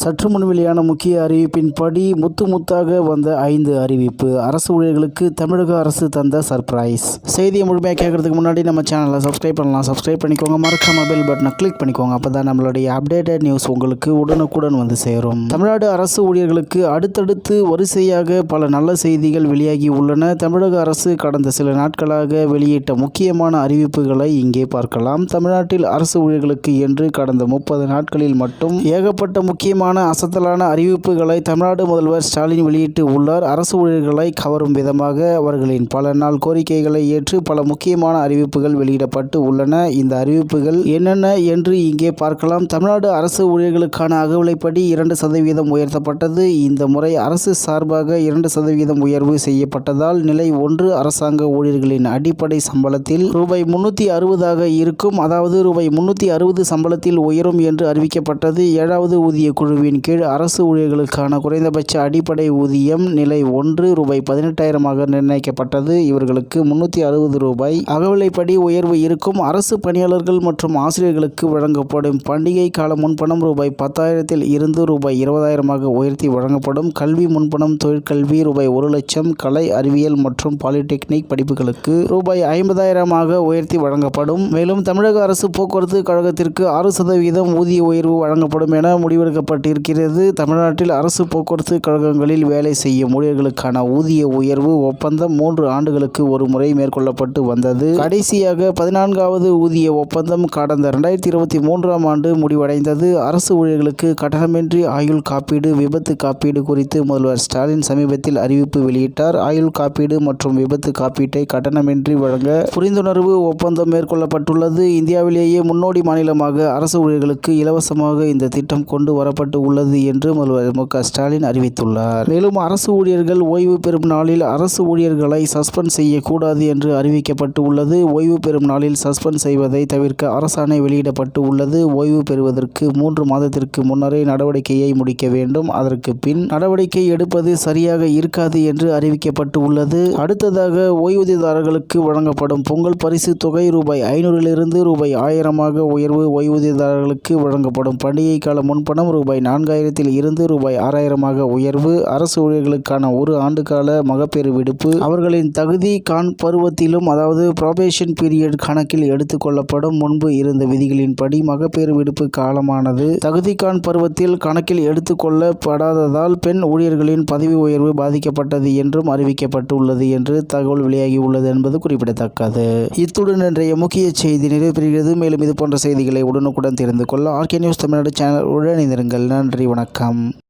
சற்று முன் வெளியான முக்கிய அறிவிப்பின்படி முத்து முத்தாக வந்த ஐந்து அறிவிப்பு. அரசு ஊழியர்களுக்கு தமிழக அரசு தந்த சர்ப்ரைஸ் செய்தியை முழுமையாக கேட்கறதுக்கு முன்னாடி நம்ம சேனலை சப்ஸ்கிரைப் பண்ணலாம். சப்ஸ்கிரைப் பண்ணிக்கோங்க. மறக்காம பெல் பட்டனை கிளிக் பண்ணிக்கோங்க. அப்போ தான் நம்மளுடைய அப்டேட்டட் நியூஸ் உங்களுக்கு உடனுக்குடன் வந்து சேரும். தமிழ்நாடு அரசு ஊழியர்களுக்கு அடுத்தடுத்து வரிசையாக பல நல்ல செய்திகள் வெளியாகி உள்ளன. தமிழக அரசு கடந்த சில நாட்களாக வெளியிட்ட முக்கியமான அறிவிப்புகளை இங்கே பார்க்கலாம். தமிழ்நாட்டில் அரசு ஊழியர்களுக்கு என்று கடந்த முப்பது நாட்களில் மட்டும் ஏகப்பட்ட முக்கியமான அசத்தலான அறிவிப்புகளை தமிழ்நாடு முதல்வர் ஸ்டாலின் வெளியிட்டு உள்ளார். அரசு ஊழியர்களை கவரும் விதமாக அவர்களின் பல நாள் கோரிக்கைகளை ஏற்று பல முக்கியமான அறிவிப்புகள் வெளியிடப்பட்டு உள்ளன. இந்த அறிவிப்புகள் என்னென்ன என்று இங்கே பார்க்கலாம். தமிழ்நாடு அரசு ஊழியர்களுக்கான அகவிலைப்படி இரண்டு சதவீதம் உயர்த்தப்பட்டது. இந்த முறை அரசு சார்பாக இரண்டு சதவீதம் உயர்வு செய்யப்பட்டதால் நிலை ஒன்று அரசாங்க ஊழியர்களின் அடிப்படை சம்பளத்தில் ரூபாய் முன்னூற்றி அறுபதாக இருக்கும். அதாவது ரூபாய் முன்னூற்றி அறுபது சம்பளத்தில் உயரும் என்று அறிவிக்கப்பட்டது. ஏழாவது ஊதிய குழு குழுவின் கீழ் அரசு ஊழியர்களுக்கான குறைந்தபட்ச அடிப்படை ஊதியம் நிலை ஒன்று ரூபாய் பதினெட்டாயிரமாக நிர்ணயிக்கப்பட்டது. இவர்களுக்கு முன்னூற்றி அறுபது ரூபாய் அகவிலைப்படி உயர்வு இருக்கும். அரசு பணியாளர்கள் மற்றும் ஆசிரியர்களுக்கு வழங்கப்படும் பண்டிகை கால முன்பணம் ரூபாய் பத்தாயிரத்தில் இருந்து ரூபாய் இருபதாயிரமாக உயர்த்தி வழங்கப்படும். கல்வி முன்பணம் தொழிற்கல்வி ரூபாய் ஒரு லட்சம் கலை அறிவியல் மற்றும் பாலிடெக்னிக் படிப்புகளுக்கு ரூபாய் ஐம்பதாயிரமாக உயர்த்தி வழங்கப்படும். மேலும் தமிழக அரசு போக்குவரத்து கழகத்திற்கு ஆறு சதவீதம் ஊதிய உயர்வு வழங்கப்படும் என முடிவெடுக்கப்பட்டிருக்கிறது தமிழ்நாட்டில் அரசு போக்குவரத்து கழகங்களில் வேலை செய்யும் ஊழியர்களுக்கான ஊதிய உயர்வு ஒப்பந்தம் மூன்று ஆண்டுகளுக்கு ஒரு முறை மேற்கொள்ளப்பட்டு வந்தது. கடைசியாக பதினான்காவது ஊதிய ஒப்பந்தம் கடந்த இரண்டாயிரத்தி இருபத்தி மூன்றாம் ஆண்டு முடிவடைந்தது. அரசு ஊழியர்களுக்கு கட்டணமின்றி ஆயுள் காப்பீடு விபத்து காப்பீடு குறித்து முதல்வர் ஸ்டாலின் சமீபத்தில் அறிவிப்பு வெளியிட்டார். ஆயுள் காப்பீடு மற்றும் விபத்து காப்பீட்டை கட்டணமின்றி வழங்க புரிந்துணர்வு ஒப்பந்தம் மேற்கொள்ளப்பட்டுள்ளது. இந்தியாவிலேயே முன்னோடி மாநிலமாக அரசு ஊழியர்களுக்கு இலவசமாக இந்த திட்டம் கொண்டு வரப்பட்டு உள்ளது என்று முதல்வர் மு க. ஸ்டாலின் அறிவித்துள்ளார். மேலும் அரசு ஊழியர்கள் ஓய்வு பெறும் நாளில் அரசு ஊழியர்களை சஸ்பெண்ட் செய்யக்கூடாது என்று அறிவிக்கப்பட்டு உள்ளது. ஓய்வு பெறும் நாளில் சஸ்பெண்ட் செய்வதை தவிர்க்க அரசாணை வெளியிடப்பட்டு உள்ளது. ஓய்வு பெறுவதற்கு மூன்று மாதத்திற்கு முன்னரே நடவடிக்கையை முடிக்க வேண்டும். அதற்கு பின் நடவடிக்கை எடுப்பது சரியாக இருக்காது என்று அறிவிக்கப்பட்டு உள்ளது. அடுத்ததாக ஓய்வூதியதாரர்களுக்கு வழங்கப்படும் பொங்கல் பரிசு தொகை ரூபாய் ஐநூறிலிருந்து ரூபாய் ஆயிரமாக உயர்வு ஓய்வூதியதாரர்களுக்கு வழங்கப்படும் பண்டிகை கால முன்பணம் ரூபாய் நான்காயிரத்தில் இருந்து ரூபாய் ஆறாயிரமாக உயர்வு. அரசு ஊழியர்களுக்கான ஒரு ஆண்டுகால மகப்பேறு விடுப்பு. அவர்களின் தகுதி கான் பருவத்திலும் அதாவது ப்ராபேஷன் பீரியட் கணக்கில் எடுத்துக்கொள்ளப்படும் முன்பு இருந்த விதிகளின்படி மகப்பேறு விடுப்பு காலமானது. தகுதிகான் பருவத்தில் கணக்கில் எடுத்துக்கொள்ளப்படாததால் பெண் ஊழியர்களின் பதவி உயர்வு பாதிக்கப்பட்டது என்றும் அறிவிக்கப்பட்டுள்ளது என்று தகவல் வெளியாகி உள்ளது என்பது குறிப்பிடத்தக்கது. இத்துடன் இன்றைய முக்கிய செய்தி நிறைவு மேலும் இது போன்ற செய்திகளை உடனுக்குடன் தெரிந்து கொள்ள ஆர்கே நியூஸ் தமிழ்நாடு சேனல் உடனிருங்கள் நன்றி வணக்கம்.